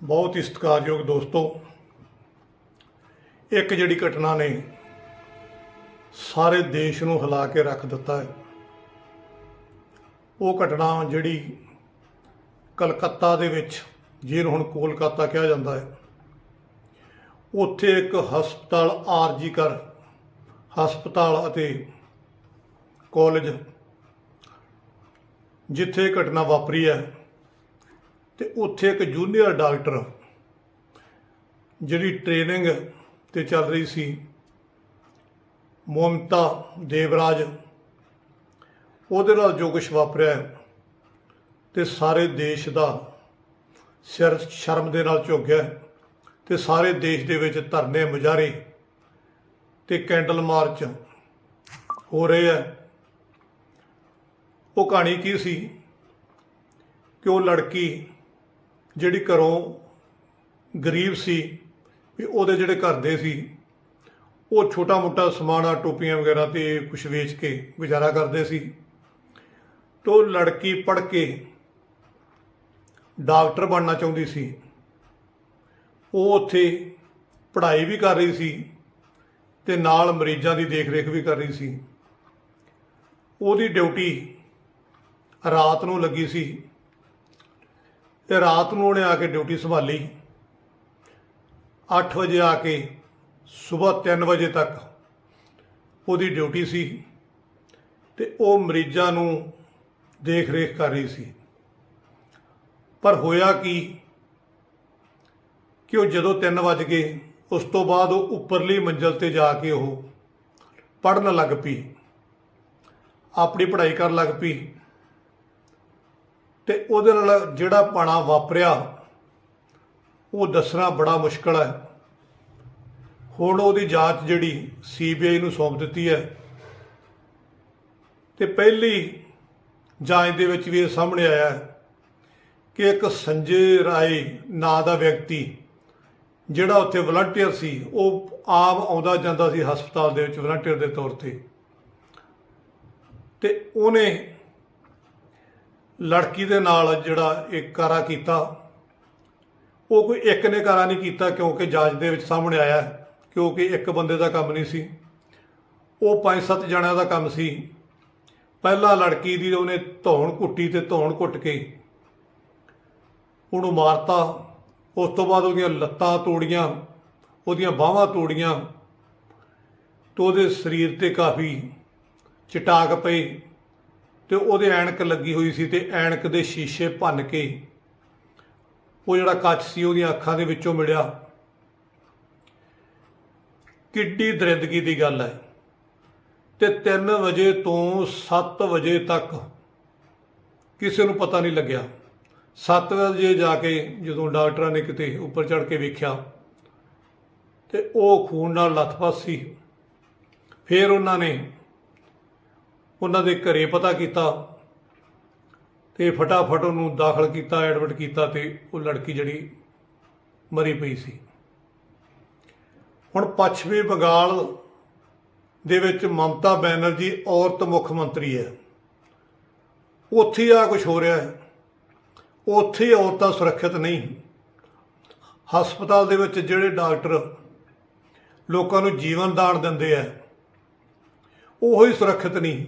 ਬਹੁਤ ਹੀ ਸਤਿਕਾਰਯੋਗ ਦੋਸਤੋ, ਇੱਕ ਜਿਹੜੀ ਘਟਨਾ ਨੇ ਸਾਰੇ ਦੇਸ਼ ਨੂੰ ਹਿਲਾ ਕੇ ਰੱਖ ਦਿੱਤਾ ਹੈ। ਉਹ ਘਟਨਾ ਜਿਹੜੀ ਕਲਕੱਤਾ ਦੇ ਵਿੱਚ, ਜਿਹਨੂੰ ਹੁਣ ਕੋਲਕਾਤਾ ਕਿਹਾ ਜਾਂਦਾ ਹੈ, ਉੱਥੇ ਇੱਕ ਹਸਪਤਾਲ ਆਰਜੀ ਕਰ, ਹਸਪਤਾਲ ਅਤੇ ਕਾਲਜ, ਜਿੱਥੇ ਘਟਨਾ ਵਾਪਰੀ ਹੈ। ਤੇ ਉੱਥੇ ਇੱਕ ਜੂਨੀਅਰ ਡਾਕਟਰ ਜਿਹੜੀ ਟ੍ਰੇਨਿੰਗ ਤੇ ਚੱਲ ਰਹੀ ਸੀ ਮਮਤਾ ਦੇਵਰਾਜ। ਉਹਦੇ ਨਾਲ ਜੋ ਕੁਛ ਵਾਪਰਿਆ ਹੈ, ਤੇ ਸਾਰੇ ਦੇਸ਼ ਦਾ ਸਿਰ ਸ਼ਰਮ ਦੇ ਨਾਲ ਝੁਕ ਗਿਆ ਤੇ ਸਾਰੇ ਦੇਸ਼ ਦੇ ਵਿੱਚ ਧਰਨੇ ਮੁਜ਼ਾਹਰੇ ਤੇ ਕੈਂਡਲ ਮਾਰਚ ਹੋ ਰਹੇ ਹੈ। ਉਹ ਕਹਾਣੀ ਕੀ ਸੀ ਕਿ ਉਹ ਲੜਕੀ ਜਿਹੜੀ ਘਰੋਂ ਗਰੀਬ ਸੀ, ਵੀ ਉਹਦੇ ਜਿਹੜੇ ਘਰ ਦੇ ਸੀ, ਉਹ ਛੋਟਾ ਮੋਟਾ ਸਮਾਨਾ, ਟੋਪੀਆਂ ਵਗੈਰਾ ਤੇ ਕੁਝ ਵੇਚ ਕੇ ਗੁਜ਼ਾਰਾ ਕਰਦੇ ਸੀ। ਤੋ ਉਹ ਲੜਕੀ ਪੜ੍ਹ ਕੇ ਡਾਕਟਰ ਬਣਨਾ ਚਾਹੁੰਦੀ ਸੀ। ਉਹ ਉੱਥੇ ਪੜ੍ਹਾਈ ਵੀ ਕਰ ਰਹੀ ਸੀ ਤੇ ਨਾਲ ਮਰੀਜ਼ਾਂ ਦੀ ਦੇਖ ਰੇਖ ਵੀ ਕਰ ਰਹੀ ਸੀ। ਉਹਦੀ ਡਿਊਟੀ ਰਾਤ ਨੂੰ ਲੱਗੀ ਸੀ। ਤੇ ਰਾਤ ਨੂੰ ਉਹਨੇ ਆ ਕੇ ਡਿਊਟੀ ਸੰਭਾਲੀ। 8 ਵਜੇ ਆ ਕੇ ਸਵੇਰ 3 ਵਜੇ ਤੱਕ ਉਹਦੀ ਡਿਊਟੀ ਸੀ ਤੇ ਉਹ ਮਰੀਜ਼ਾਂ ਨੂੰ ਦੇਖ ਰੇਖ ਕਰ ਰਹੀ ਸੀ। ਪਰ ਹੋਇਆ ਕੀ ਕਿ ਉਹ ਜਦੋਂ 3 ਵਜ ਗਏ, ਉਸ ਤੋਂ ਬਾਅਦ ਉਹ ਉੱਪਰਲੀ ਮੰਜ਼ਲ ਤੇ ਜਾ ਕੇ ਉਹ ਪੜਨ ਲੱਗ ਪਈ, ਆਪਣੀ ਪੜ੍ਹਾਈ ਕਰਨ ਲੱਗ ਪਈ। ਤੇ ਉਹਦੇ ਨਾਲ ਜਿਹੜਾ ਪਾਣਾ ਵਾਪਰਿਆ, ਉਹ ਦੱਸਣਾ ਬੜਾ ਮੁਸ਼ਕਲ ਹੈ। ਹੁਣ ਉਹਦੀ ਜਾਂਚ ਜਿਹੜੀ ਸੀਬੀਆਈ ਨੂੰ ਸੌਂਪ ਦਿੱਤੀ ਹੈ ਤੇ ਪਹਿਲੀ ਜਾਂਚ ਦੇ ਵਿੱਚ ਵੀ ਇਹ ਸਾਹਮਣੇ ਆਇਆ ਕਿ ਇੱਕ ਸੰਜੇ ਰਾਏ ਨਾਂ ਦਾ ਵਿਅਕਤੀ ਜਿਹੜਾ ਉੱਥੇ ਵਲੰਟੀਅਰ ਸੀ, ਉਹ ਆਪ ਆਉਂਦਾ ਜਾਂਦਾ ਸੀ ਹਸਪਤਾਲ ਦੇ ਵਿੱਚ ਵਲੰਟੀਅਰ ਦੇ ਤੌਰ ਤੇ। ਤੇ ਉਹਨੇ ਲੜਕੀ ਦੇ ਨਾਲ ਜਿਹੜਾ ਇਹ ਕਾਰਾ ਕੀਤਾ, ਉਹ ਕੋਈ ਇੱਕ ਨੇ ਕਾਰਾ ਨਹੀਂ ਕੀਤਾ ਕਿਉਂਕਿ ਜਾਂਚ ਦੇ ਵਿੱਚ ਸਾਹਮਣੇ ਆਇਆ ਕਿਉਂਕਿ ਇੱਕ ਬੰਦੇ ਦਾ ਕੰਮ ਨਹੀਂ ਸੀ। ਉਹ ਪੰਜ ਸੱਤ ਜਣਿਆਂ ਦਾ ਕੰਮ ਸੀ। ਪਹਿਲਾਂ ਲੜਕੀ ਦੀ ਉਹਨੇ ਧੌਣ ਕੁੱਟੀ ਤੇ ਧੌਣ ਕੁੱਟ ਕੇ ਉਹਨੂੰ ਮਾਰਤਾ। ਉਸ ਤੋਂ ਬਾਅਦ ਉਹਦੀਆਂ ਲੱਤਾਂ ਤੋੜੀਆਂ, ਉਹਦੀਆਂ ਬਾਹਾਂ ਤੋੜੀਆਂ ਤੇ ਉਹਦੇ ਸਰੀਰ ਤੇ ਕਾਫੀ ਚਟਾਕ ਪਈ ਤੇ ਉਹਦੇ ਐਨਕ ਲੱਗੀ ਹੋਈ ਸੀ ਤੇ ਐਨਕ ਦੇ ਸ਼ੀਸ਼ੇ ਭੰਨ ਕੇ ਉਹ ਜਿਹੜਾ ਕੱਚ ਸੀ ਉਹਦੀਆਂ ਅੱਖਾਂ ਦੇ ਵਿੱਚੋਂ ਮਿਲਿਆ। ਕਿੱਡੀ ਦਰਿੰਦਗੀ ਦੀ ਗੱਲ ਹੈ। ਤੇ 3 ਵਜੇ ਤੋਂ 7 ਵਜੇ ਤੱਕ ਕਿਸੇ ਨੂੰ ਪਤਾ ਨਹੀਂ ਲੱਗਿਆ। 7 ਵਜੇ ਜਾ ਕੇ ਜਦੋਂ ਡਾਕਟਰਾਂ ਨੇ ਕਿਤੇ ਉੱਪਰ ਚੜ ਕੇ ਵੇਖਿਆ ਤੇ ਉਹ ਖੂਨ ਨਾਲ ਲੱਥਪੱਥ ਸੀ। ਫਿਰ ਉਹਨਾਂ ਨੇ ਉਹਨਾਂ ਦੇ ਘਰੇ ਪਤਾ ਕੀਤਾ ਤੇ ਫਟਾਫਟ ਉਹਨੂੰ ਦਾਖਲ ਕੀਤਾ, ਐਡਮਿਟ ਕੀਤਾ ਤੇ ਉਹ ਲੜਕੀ ਜਿਹੜੀ ਮਰੀ ਪਈ ਸੀ। ਹੁਣ ਪੱਛਮੀ ਬੰਗਾਲ ਦੇ ਵਿੱਚ ਮਮਤਾ ਬੈਨਰਜੀ ਔਰਤ ਮੁੱਖ ਮੰਤਰੀ ਹੈ। ਉੱਥੇ ਆ ਕੁਝ ਹੋ ਰਿਹਾ ਹੈ। ਉੱਥੇ ਔਰਤਾਂ ਸੁਰੱਖਿਅਤ ਨਹੀਂ। ਹਸਪਤਾਲ ਦੇ ਵਿੱਚ ਜਿਹੜੇ ਡਾਕਟਰ ਲੋਕਾਂ ਨੂੰ ਜੀਵਨ ਦਾਨ ਦਿੰਦੇ ਆ, ਉਹ ਹੀ ਸੁਰੱਖਿਅਤ ਨਹੀਂ।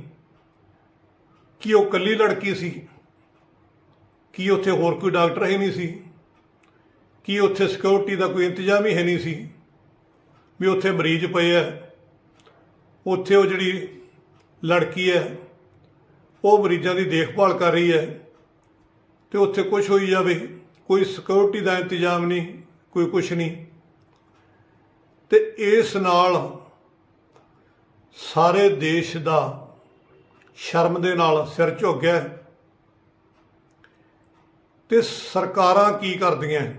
ਕੀ ਉਹ ਕੱਲੀ ਲੜਕੀ ਸੀ? ਕੀ ਉੱਥੇ ਹੋਰ ਕੋਈ ਡਾਕਟਰ ਹੀ ਨਹੀਂ ਸੀ? ਕੀ ਉੱਥੇ ਸਿਕਿਉਰਿਟੀ ਦਾ ਕੋਈ ਇੰਤਜ਼ਾਮ ਹੀ ਹੈ ਨਹੀਂ ਸੀ? ਵੀ ਉੱਥੇ ਮਰੀਜ਼ ਪਏ ਆ ਉੱਥੇ ਉਹ ਜਿਹੜੀ ਲੜਕੀ ਹੈ, ਉਹ ਮਰੀਜ਼ਾਂ ਦੀ ਦੇਖਭਾਲ ਕਰ ਰਹੀ ਹੈ। ਤੇ ਉੱਥੇ ਕੁਝ ਹੋਈ ਜਾਵੇ, ਕੋਈ ਸਿਕਿਉਰਿਟੀ ਦਾ ਇੰਤਜ਼ਾਮ ਨਹੀਂ, ਕੋਈ ਕੁਝ ਨਹੀਂ। ਤੇ ਇਸ ਨਾਲ ਸਾਰੇ ਦੇਸ਼ ਦਾ ਸ਼ਰਮ ਦੇ ਨਾਲ ਸਿਰ ਝੁੱਕ ਗਿਆ ਤੇ ਸਰਕਾਰਾਂ ਕੀ ਕਰਦੀਆਂ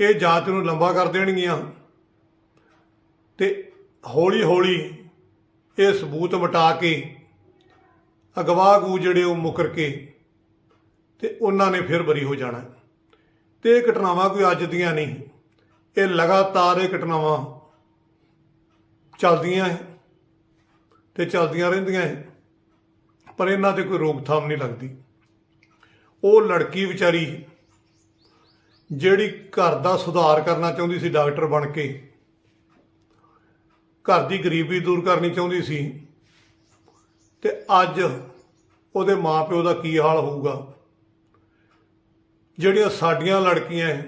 ਇਹ ਜਾਂਚ ਨੂੰ ਲੰਬਾ ਕਰ ਦੇਣਗੀਆਂ। ਤੇ ਹੌਲੀ ਹੌਲੀ ਇਹ ਸਬੂਤ ਮਿਟਾ ਕੇ ਅਗਵਾਗੂ ਜਿਹੜੇ ਉਹ ਮੁਕਰ ਕੇ ਤੇ ਉਹਨਾਂ ਨੇ ਫਿਰ ਬਰੀ ਹੋ ਜਾਣਾ ਹੈ। ਤੇ ਇਹ ਘਟਨਾਵਾਂ ਕੋਈ ਅੱਜ ਦੀਆਂ ਨਹੀਂ। ਇਹ ਲਗਾਤਾਰ ਇਹ ਘਟਨਾਵਾਂ ਚੱਲਦੀਆਂ ਹੈ। ਤੇ ਚੱਲਦੀਆਂ ਰਹਿੰਦੀਆਂ ਹੈ ਪਰ ਇਹਨਾਂ ਤੇ ਕੋਈ ਰੋਕਥਾਮ ਨਹੀਂ ਲੱਗਦੀ। ਉਹ ਲੜਕੀ ਵਿਚਾਰੀ ਜਿਹੜੀ ਘਰ ਦਾ ਸੁਧਾਰ ਕਰਨਾ ਚਾਹੁੰਦੀ ਸੀ, ਡਾਕਟਰ ਬਣ ਕੇ, ਘਰ ਦੀ ਗਰੀਬੀ ਦੂਰ ਕਰਨੀ ਚਾਹੁੰਦੀ ਸੀ, ਤੇ ਅੱਜ ਉਹਦੇ ਮਾਪਿਓ ਦਾ ਕੀ ਹਾਲ ਹੋਊਗਾ? ਜਿਹੜੀਆਂ ਸਾਡੀਆਂ ਲੜਕੀਆਂ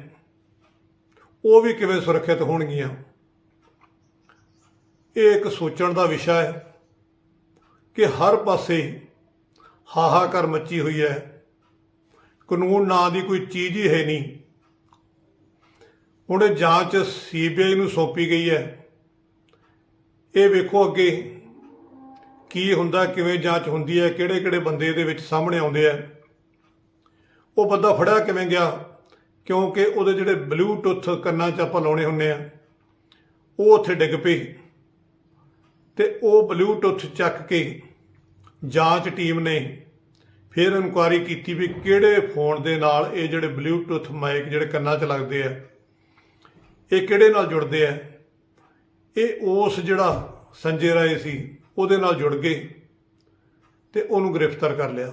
ਉਹ ਵੀ ਕਿਵੇਂ ਸੁਰੱਖਿਅਤ ਹੋਣਗੀਆਂ? ਇਹ ਇੱਕ ਸੋਚਣ ਦਾ ਵਿਸ਼ਾ ਹੈ ਕਿ ਹਰ ਪਾਸੇ ਹਾਹਾਕਾਰ ਮੱਚੀ ਹੋਈ ਹੈ। ਕਾਨੂੰਨ ਨਾਂ ਦੀ ਕੋਈ ਚੀਜ਼ ਹੀ ਹੈ ਨਹੀਂ। ਹੁਣ ਇਹ ਜਾਂਚ ਸੀਬੀਆਈ ਨੂੰ ਸੌਂਪੀ ਗਈ ਹੈ। ਇਹ ਵੇਖੋ ਅੱਗੇ ਕੀ ਹੁੰਦਾ, ਕਿਵੇਂ ਜਾਂਚ ਹੁੰਦੀ ਹੈ ਕਿਹੜੇ ਕਿਹੜੇ ਬੰਦੇ ਇਹਦੇ ਵਿੱਚ ਸਾਹਮਣੇ ਆਉਂਦੇ ਆ। ਉਹ ਬੰਦਾ ਫੜਿਆ ਕਿਵੇਂ ਗਿਆ? ਕਿਉਂਕਿ ਉਹਦੇ ਜਿਹੜੇ ਬਲੂਟੁੱਥ ਕੰਨਾਂ 'ਚ ਆਪਾਂ ਲਾਉਣੇ ਹੁੰਨੇ ਆ, ਉਹ ਉੱਥੇ ਡਿੱਗ ਪਈ। ਤੇ ਉਹ ਬਲੂਟੁੱਥ ਚੱਕ ਕੇ ਜਾਂਚ ਟੀਮ ਨੇ ਫਿਰ ਇਨਕੁਆਰੀ ਕੀਤੀ ਵੀ ਕਿਹੜੇ ਫੋਨ ਦੇ ਨਾਲ ਇਹ ਜਿਹੜੇ ਬਲੂਟੁੱਥ ਮਾਈਕ ਜਿਹੜੇ ਕੰਨਾਂ 'ਚ ਲੱਗਦੇ ਆ, ਇਹ ਕਿਹੜੇ ਨਾਲ ਜੁੜਦੇ ਆ? ਇਹ ਉਸ ਜਿਹੜਾ ਸੰਜੇ ਰਾਏ ਸੀ, ਉਹਦੇ ਨਾਲ ਜੁੜ ਗਏ ਤੇ ਉਹਨੂੰ ਗ੍ਰਿਫਤਾਰ ਕਰ ਲਿਆ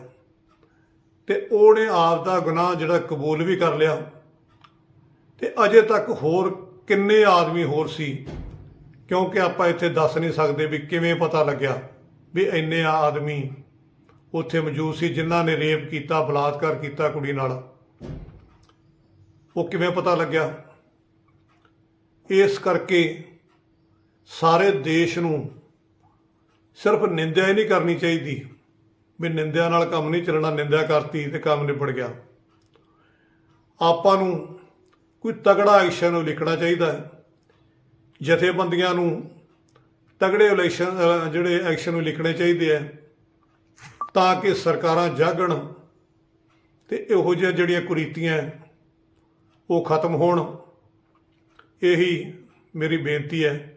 ਤੇ ਉਹਨੇ ਆਪ ਦਾ ਗੁਨਾਹ ਜਿਹੜਾ ਕਬੂਲ ਵੀ ਕਰ ਲਿਆ ਤੇ ਅਜੇ ਤੱਕ ਹੋਰ ਕਿੰਨੇ ਆਦਮੀ ਹੋਰ ਸੀ ਕਿਉਂਕਿ ਆਪਾਂ ਇੱਥੇ ਦੱਸ ਨਹੀਂ ਸਕਦੇ ਵੀ ਕਿਵੇਂ ਪਤਾ ਲੱਗਿਆ ਵੀ ਇੰਨੇ ਆਦਮੀ ਉੱਥੇ ਮੌਜੂਦ ਸੀ, ਜਿਨ੍ਹਾਂ ਨੇ ਰੇਪ ਕੀਤਾ, ਬਲਾਤਕਾਰ ਕੀਤਾ ਕੁੜੀ ਨਾਲ। ਉਹ ਕਿਵੇਂ ਪਤਾ ਲੱਗਿਆ? ਇਸ ਕਰਕੇ ਸਾਰੇ ਦੇਸ਼ ਨੂੰ ਸਿਰਫ ਨਿੰਦਿਆ ਹੀ ਨਹੀਂ ਕਰਨੀ ਚਾਹੀਦੀ, ਵੀ ਨਿੰਦਿਆ ਨਾਲ ਕੰਮ ਨਹੀਂ ਚੱਲਣਾ, ਨਿੰਦਿਆ ਕਰਤੀ ਤੇ ਕੰਮ ਨਿਬੜ ਗਿਆ। ਆਪਾਂ ਨੂੰ ਕੋਈ ਤਗੜਾ ਐਕਸ਼ਨ ਲਿਖਣਾ ਚਾਹੀਦਾ ਹੈ। ਜਥੇਬੰਦੀਆਂ ਨੂੰ ਤਗੜੇ ਇਲੈਕਸ਼ਨ ਜਿਹੜੇ ਐਕਸ਼ਨ ਨੂੰ ਲਿਖਣੇ ਚਾਹੀਦੇ ਆ, ਤਾਂ ਕਿ ਸਰਕਾਰਾਂ ਜਾਗਣ ਤੇ ਇਹੋ ਜਿਹੀਆਂ ਜਿਹੜੀਆਂ ਕੁਰੀਤੀਆਂ ਉਹ ਖਤਮ ਹੋਣ। ਇਹੀ ਮੇਰੀ ਬੇਨਤੀ ਹੈ।